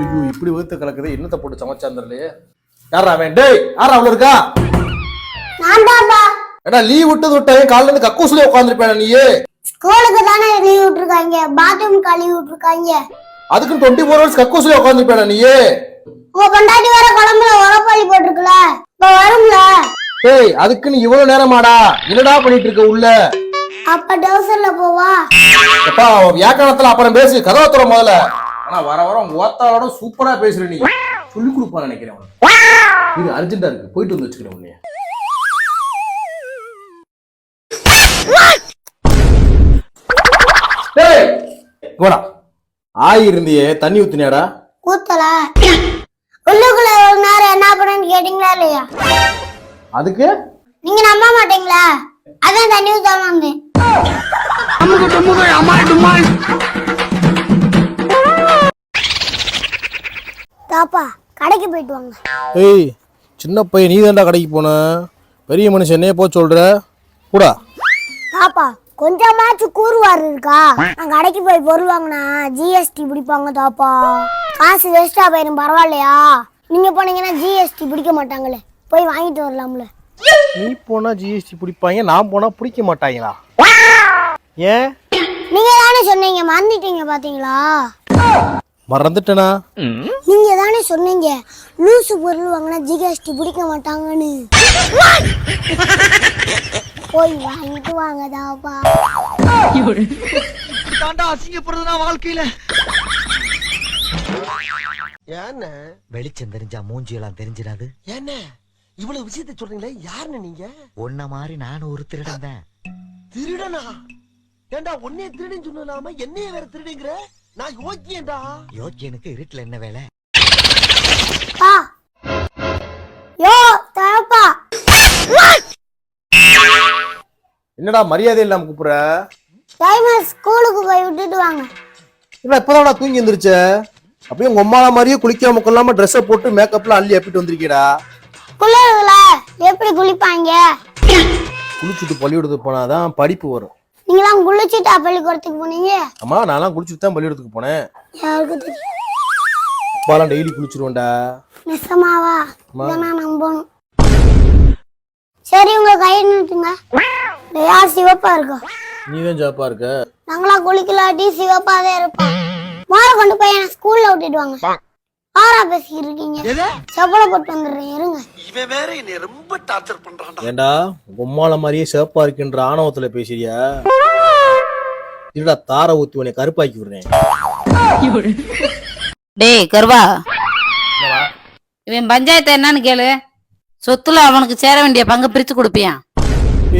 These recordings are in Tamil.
ஐயோ இப்படி வகுத்த கலக்குது என்னத்தை போட்டு சமைச்சாந்தர்லையே யாரா அவன்? டேய் யாரா அவ்வளோ இருக்கா? ஏடா லீவ் விட்டது விட்டேன் காலைல இருந்து கக்கூசுல உட்காந்துருப்பேன் நீயே. ஸ்கூலுக்கு தானே லீவ் விட்டுருக்காங்க. பாத்ரூம் கழுவி விட்டுருக்காங்க. அதுக்கு டுவெண்ட்டி ஃபோர் ஹவர்ஸ் கக்கூசுல உட்காந்துருப்பேன் நீயே. உங்க பொண்டாட்டி வேற குழம்புல உரப்பாளி போட்டிருக்குல. இப்ப வரும்ல. டேய் அதுக்கு நீ இவ்வளவு நேரமாடா? என்னடா பண்ணிட்டு இருக்க உள்ள? அப்ப டவுசர்ல போவா. எப்பா வியாக்கரணத்துல அப்புறம் பேசு கதவை முதல்ல. ஆனா வர வர உங்க ஓத்தாளோட சூப்பரா பேசுற நீ. சொல்லி கொடுப்பான்னு நினைக்கிறேன் உனக்கு. இது அர்ஜென்டா இருக்கு. போயிட்டு வந்து வச்சுக்கிறேன் உன்னைய. டேய் கோடா ஆய் இருந்தியே தண்ணி ஊத்தினியாடா? ஊத்தல? உள்ளுக்குள்ள ஒரு நேரம் என்ன பண்ணுன்னு கேட்டீங்களா இல்லையா? அதுக்கு? நீங்க நம்ப மாட்டீங்களா? அதான் தண்ணி ஊத்தாம வந்தேன். தாப்பா கடைக்கு போயிட்டு வாங்க. ஏய் சின்ன பையன் நீ தான்டா கடைக்கு போன. பெரிய மனுஷன் என்னைய போ சொல்ற? கூடா தாப்பா கொஞ்சமாச்சும் கூறுவார் இருக்கா? நான் கடைக்கு போய் பொருள் வாங்கினா ஜிஎஸ்டி பிடிப்பாங்க தாப்பா. காசு வேஸ்டா போயிடும் பரவாயில்லையா? நீங்க போனீங்கன்னா ஜிஎஸ்டி பிடிக்க மாட்டாங்களே. போய் வாங்கிட்டு வரலாம்ல. நீ போனா ஜிஎஸ்டி பிடிப்பாங்க நான் போனா பிடிக்க மாட்டாங்களா? ஏன்? நீங்க தானே சொன்னீங்க மறந்துட்டீங்க பாத்தீங்களா? மறந்துட்டேனா? நீங்க தானே சொன்னீங்க. லூசு பொருள் வாங்கினா ஜிஎஸ்டி பிடிக்க மாட்டாங்கன்னு. போய் வாங்கிட்டு வாங்க தாப்பா தாண்டா அசிங்கப்படுறதுனா வாழ்க்கையில. ஏன்ன? வெளிச்சம் தெரிஞ்சா மூஞ்சி எல்லாம் தெரிஞ்சிடாது. என்ன இவ்வளவு விஷயத்தை சொல்றீங்களே யாருன்னு நீங்க? உன்ன மாதிரி நானும் ஒரு திருடன் தான் திருடனா? ஏண்டா உன்னைய திருடன் சொல்லாம என்னைய வேற திருடுங்கிற? நான் யோக்கியேண்டா யோக்கியனுக்கு இருட்டுல என்ன வேலை? பா. யோ என்னடா மரியாதை இல்லாம கூப்பிடுற? டைமர் ஸ்கூலுக்கு போய் விட்டுட்டு வாங்க. இல்ல இப்பதான்டா தூங்கி எந்திரிச்ச? அப்படியே உங்க அம்மால மாதிரியே குளிக்காம கொள்ளாம ட்ரெஸ்ஸை போட்டு மேக்கப்லாம் அள்ளி அப்பிட்டு வந்திருக்கீடா குளிர்ல எப்படி குளிப்பாங்க? குளிச்சுட்டு பள்ளிக்கூடத்துக்கு போனாதான் படிப்பு வரும். நீங்களாம் குளிச்சுட்டா பள்ளிக்கூடத்துக்கு போனீங்க? அம்மா நான்லாம் குளிச்சுட்டு தான் பள்ளிக்கூடத்துக்கு போனேன். யாருக்கு தெரியும்? அப்பாலாம் டெய்லி குளிச்சிருவேன்டா நெசமாவா? அம்மா. இதை நான் நம்பணும். சரி உங்க கையை நிறுத்துங்க யார் சிவப்பா இருக்கும் நீ தான் ஜாப்பா இருக்க. நாங்களா குளிக்கலாட்டி சிவப்பா தான் இருப்போம். மாற கொண்டு போய் என்ன ஸ்கூல்ல விட்டுட்டு வாங்க. ஆறா பேசிக்கிட்டு இருக்கீங்க செப்பலை போட்டு வந்துடுறேன் இருங்க. இவன் வேற என்னை ரொம்ப டார்ச்சர் பண்றான்டா. ஏண்டா அம்மால மாதிரியே சிவப்பா இருக்கின்ற ஆணவத்துல பேசுறியா? இருடா தார ஊத்தி உன்னை கருப்பாக்கி விடுறேன். டேய் கருவா. இவன் பஞ்சாயத்து என்னன்னு கேளு. சொத்துல அவனுக்கு சேர வேண்டிய பங்கு பிரிச்சு கொடுப்பியான்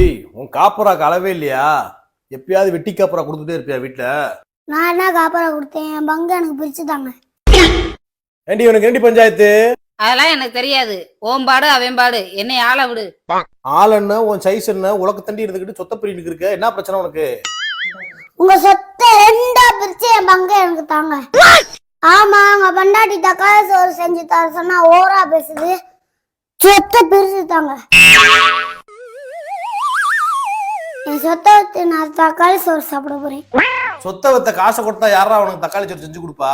ஏய் உன் காப்பராக்கு அளவே இல்லையா? எப்பயாவது வெட்டி காப்பரா கொடுத்துட்டே இருப்பியா வீட்டுல நான் என்ன காப்பரா கொடுத்தேன்? என் பங்கு எனக்கு பிரிச்சு தாங்க ஏண்டி உனக்கு ஏண்டி பஞ்சாயத்து? அதெல்லாம் எனக்கு தெரியாது. ஓம்பாடு அவன்பாடு என்னை ஆள விடு. ஆள் என்ன உன் சைஸ் என்ன உலக தண்டி இருந்துக்கிட்டு சொத்த பிரிவுக்கு இருக்க? என்ன பிரச்சனை உனக்கு? உங்க சொத்தை ரெண்டா பிரிச்சு என் பங்கு எனக்கு தாங்க. ஆமா உங்க பண்டாட்டி தக்காளி சோறு செஞ்சு தர சொன்னா ஓரா பேசுது. சொத்தை பிரிச்சு தாங்க. என் சொத்தை நான் தக்காளி சோறு சாப்பிட போறேன். சொத்தை வத்த காசை கொடுத்தா யாரா உனக்கு தக்காளி சோறு செஞ்சு கொடுப்பா?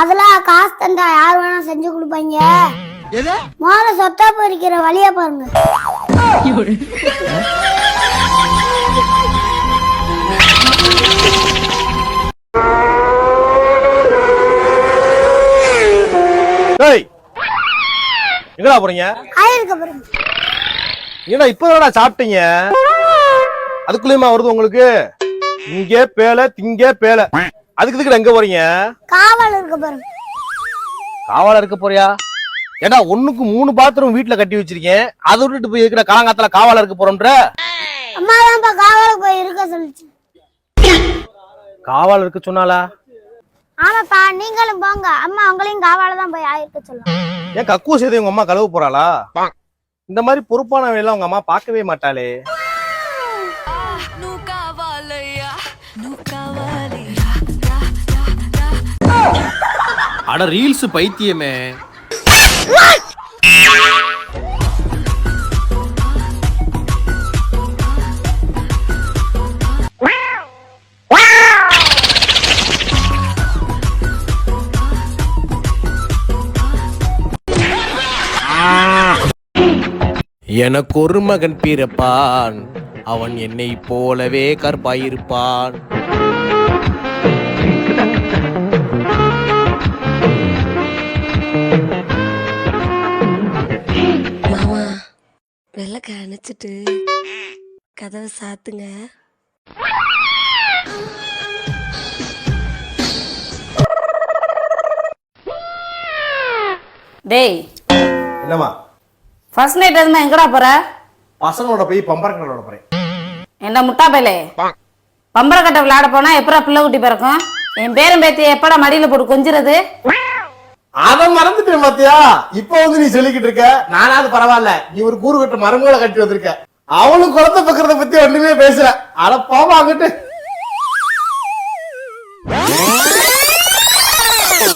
அதெல்லாம் காசு தந்தா யார் வேணா செஞ்சு கொடுப்பாங்க. முதல்ல சொத்தா பறிக்கிற வழிய பாருங்க. டேய் எங்கடா போறீங்க? ஆயிருக்கு பாருங்க ஏன்னா இப்பதானடா சாப்பிட்டீங்க? அதுக்குள்ளயுமா வருது உங்களுக்கு? இங்கே பேல திங்க பேல. அதுக்கு இதுக்கு எங்க போறீங்க? காவல் இருக்கு பாருங்க காவலா இருக்க போறியா? ஏடா ஒண்ணுக்கு மூணு பாத்ரூம் வீட்டுல கட்டி வச்சிருக்கேன் அதை விட்டுட்டு போய் இருக்கிற காலங்காத்தால காவலா இருக்க போறோம்ன்ற? அம்மா தான்ப்பா காவலுக்கு போய் இருக்க சொல்லிச்சு. காவலா இருக்க சொன்னாலா ஆமாப்பா நீங்களும் போங்க. அம்மா உங்களையும் காவால தான் போய் ஆயிருக்க சொல்லுவாங்க. ஏன் கக்கூஸ் எதுவும் உங்க அம்மா கழுவ போறாளா? இந்த மாதிரி பொறுப்பான வேலை உங்க அம்மா பார்க்கவே மாட்டாளே. அட ரீல்ஸ் பைத்தியமே. எனக்கு ஒரு மகன் பிறப்பான். அவன் என்னை போலவே கற்பாயிருப்பான் விளக்க அணைச்சிட்டு கதவை சாத்துங்க. டேய். என்னம்மா? ஃபர்ஸ்ட் நைட் எதுமா எங்கடா போற? பசங்களோட போய் பம்பரங்களோட போறேன். என்ன முட்டா பையலே பம்பர கட்டை விளையாட போனா எப்படா பிள்ளை குட்டி பிறக்கும்? என் பேரும் பேத்தி எப்படா மடியில போட்டு கொஞ்சிறது? மறந்துட்டேன் பாத்தியா? இப்ப வந்து நீ சொல்லிக்கிட்டு இருக்க. நானாவது பரவாயில்ல. நீ ஒரு கூறு கட்ட மரங்களை கட்டி வந்திருக்க. அவளும் குழந்தை பக்கறத பத்தி ஒண்ணுமே பேசல. அட பாவம் அங்கிட்டு.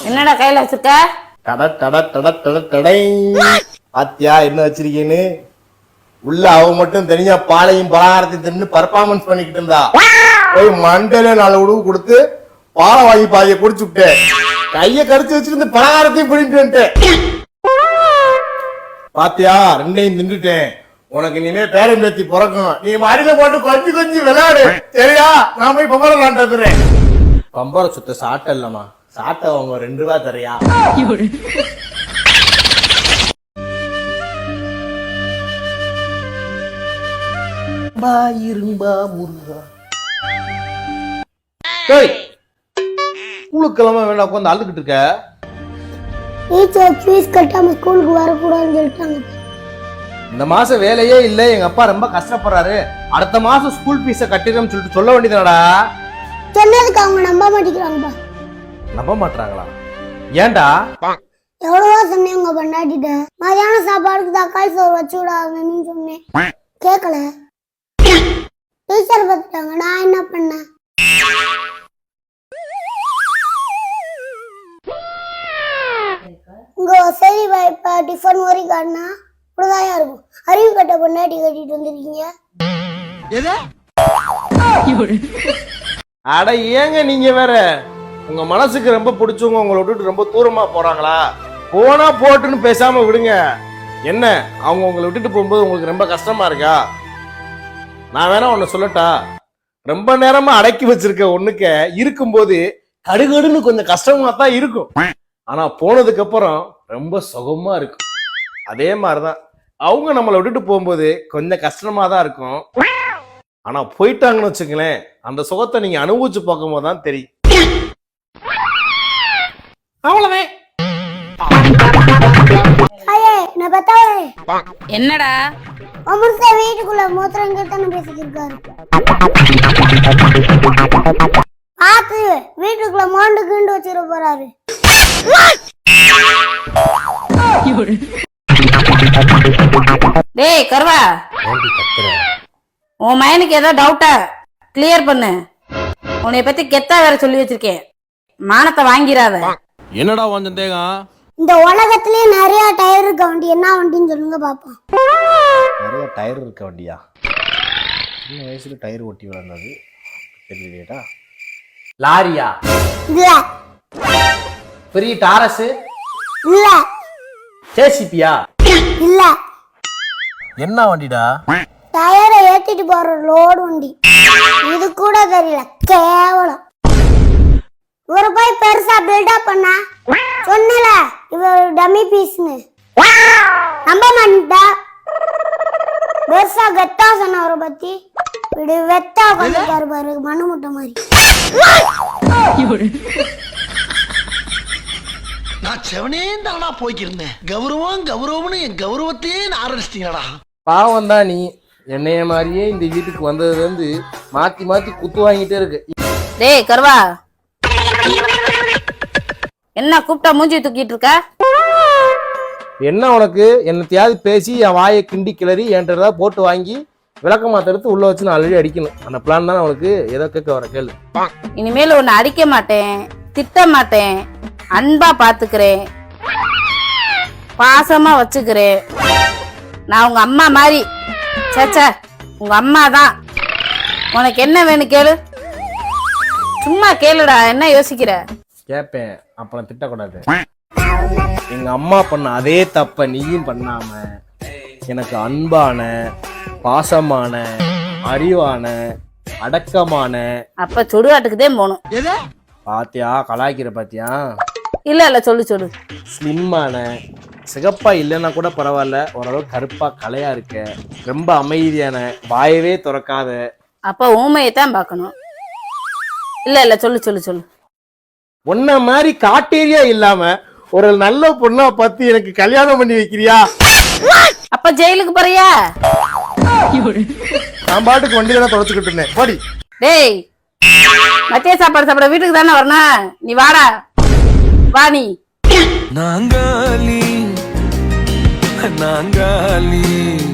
என்னடா கையில வச்சிருக்க? டட டட டட டட டடை. பாத்தியா என்ன வச்சிருக்கேன்னு? உள்ள அவ மட்டும் தனியா பாலையும் பலகாரத்தையும் தின்னு பர்ஃபார்மன்ஸ் பண்ணிக்கிட்டு இருந்தா. போய் மண்டையில நாலு உணவு கொடுத்து பாலை வாங்கி பாதிய குடிச்சு விட்டேன். கைய கடிச்சு வச்சிருந்து பலகாரத்தையும் பிடிட்டு வந்துட்டேன். பாத்தியா ரெண்டையும் தின்னுட்டேன். உனக்கு இனிமே பேரன் பேத்தி பிறக்கும். நீ மடியில போட்டு கொஞ்சம் கொஞ்சம் விளையாடு. சரியா? நான் போய் பம்பரம் விளாண்டுறேன் பம்பர சுத்த சாட்டை இல்லம்மா. சாட்டை அவங்க ரெண்டு ரூபா தரையா இரும்பா முருகா. ஸ்கூலுக்கு வேண்டாம் உட்காந்து அழுதுகிட்டு இருக்க? டீச்சர் ஃபீஸ் கட்டாம ஸ்கூலுக்கு வரக்கூடாதுன்னு சொல்லிட்டாங்க. இந்த மாசம் வேலையே இல்ல. எங்க அப்பா ரொம்ப கஷ்டப்படுறாரு. அடுத்த மாசம் ஸ்கூல் ஃபீஸ கட்டிடுறோம்னு சொல்லிட்டு சொல்ல வேண்டியதுடா சொன்னதுக்கு அவங்க நம்ப மாட்டேங்கிறாங்கப்பா. நம்ப மாட்டாங்களா ஏன்டா? எவ்வளவோ சொன்னேன் உங்க பொண்டாட்டிட்ட. மதியான சாப்பாடுக்கு தக்காளி சோறு வச்சு விடாதுன்னு சொன்னேன். கேட்கல காட்டினா இப்படிதான் இருக்கும். அறிவு கட்ட பொண்டாட்டி கட்டிட்டு வந்திருக்கீங்க. அட ஏங்க நீங்க வேற? உங்க மனசுக்கு ரொம்ப பிடிச்சவங்க உங்களை விட்டுட்டு ரொம்ப தூரமா போறாங்களா? போனா போட்டுன்னு பேசாம விடுங்க. என்ன அவங்க உங்களை விட்டுட்டு போகும்போது உங்களுக்கு ரொம்ப கஷ்டமா இருக்கா? நான் வேணா ஒன்னு சொல்லட்டா? ரொம்ப நேரமா அடக்கி வச்சிருக்க ஒண்ணுக்க இருக்கும்போது கடுகடுன்னு கொஞ்சம் கஷ்டமா தான் இருக்கும். ஆனா போனதுக்கு அப்புறம் ரொம்ப சுகமா இருக்கும். அதே மாதிரிதான். அவங்க நம்மளை விட்டுட்டு போகும்போது கொஞ்சம் கஷ்டமா தான் இருக்கும். ஆனா போயிட்டாங்கன்னு வச்சுங்களேன் அந்த சுகத்தை நீங்க அனுபவிச்சு பார்க்கும்போது தான் தெரியும். அவ்வளவுதான். ஐயே நான் பத்தாவே என்னடா? அமிர்தா வீட்டுக்குள்ள மூத்திரம் கேட்டானு பேசிட்டு இருக்காரு பார்த்து வீட்டுக்குள்ள மோண்டு கீண்டு வச்சிட போறாரு. டேய் கருவா. உன் மைனுக்கு ஏதோ டவுட்டா கிளியர் பண்ணு. உன்னைய பத்தி கெத்தா வேற சொல்லி வச்சிருக்கேன். மானத்தை வாங்கிராத என்னடா உன் சந்தேகம்? இந்த உலகத்திலேயே நிறைய டயர் இருக்க வண்டி. என்ன வண்டின்னு சொல்லுங்க பாப்போம். நிறைய டயர் இருக்க வண்டியா? சின்ன வயசுல டயர் ஓட்டி வளர்ந்தது. தெரியலையேடா. லாரியா? இல்ல. பெரிய டாரஸ் இல்ல. ஜேசிபியா இல்ல. என்ன வண்டிடா? டயரை ஏத்திட்டு போற லோடு வண்டி. இது கூட தெரியல கேவலம். இவரு போய் பெருசா பில்டப் பண்ண சொன்னல இவர் டம்மி பீஸ்னு நம்ப மாட்டா. பெருசா கெத்தா சொன்னவரை பத்தி இப்படி வெத்தா உட்காந்துருக்காரு பாரு மண்ணு முட்டை மாதிரி நான் செவனே தானா போய்க்கிருந்தேன். கௌரவம் கௌரவம்னு என் கௌரவத்தையே ஆரம்பிச்சிட்டீங்களா பாவம் தான் நீ. என்னைய மாதிரியே இந்த வீட்டுக்கு வந்ததுல இருந்து மாத்தி மாத்தி குத்து வாங்கிட்டே இருக்கு. டேய் கருவா. என்ன கூப்பிட்டா மூஞ்சி தூக்கிட்டு இருக்க? என்ன உனக்கு? என்ன தியாதி பேசி என் வாயை கிண்டி கிளறி என்கிட்ட போட்டு வாங்கி விளக்கமா தடுத்து உள்ள வச்சு நான் அழுடி அடிக்கணும். அந்த பிளான் தானே உனக்கு? ஏதோ கேட்க வர கேளு. இனிமேல் உன்னை அடிக்க மாட்டேன் திட்ட மாட்டேன். அன்பா பாத்துக்கிறேன். பாசமா வச்சுக்கிறேன். நான் உங்க அம்மா மாதிரி. சேச்சே உங்க அம்மா தான் உனக்கு என்ன வேணும் கேளு. சும்மா கேளுடா என்ன யோசிக்கிற? கேட்பேன் அப்புறம் திட்டக்கூடாது. எங்க அம்மா பண்ண அதே தப்ப நீயும் பண்ணாம எனக்கு அன்பான பாசமான அறிவான அடக்கமான. அப்ப சுடுகாட்டுக்கு தான் போகணும் பாத்தியா கலாய்க்கிற பாத்தியா? இல்ல இல்ல சொல்லு சொல்லு. ஸ்லிம்மான சிகப்பா இல்லைன்னா கூட பரவாயில்ல. ஓரளவு கருப்பா கலையா இருக்க ரொம்ப அமைதியான வாயவே திறக்காத. அப்ப ஊமையை தான் பார்க்கணும். இல்ல இல்ல சொல்லு சொல்லு சொல்லு. உன்ன மாதிரி காட்டேரியா இல்லாம ஒரு நல்ல பொண்ணா பார்த்து எனக்கு கல்யாணம் பண்ணி வைக்கிறியா? அப்ப ஜெயிலுக்கு போறியா? நான் பாட்டுக்கு வண்டி தானே தொடச்சுக்கிட்டு இருந்தேன். போடி. டேய் மத்திய சாப்பாடு சாப்பிட வீட்டுக்கு தானே வரணும்? நீ வாடா. வாணி. நாங்காலி நாங்காலி.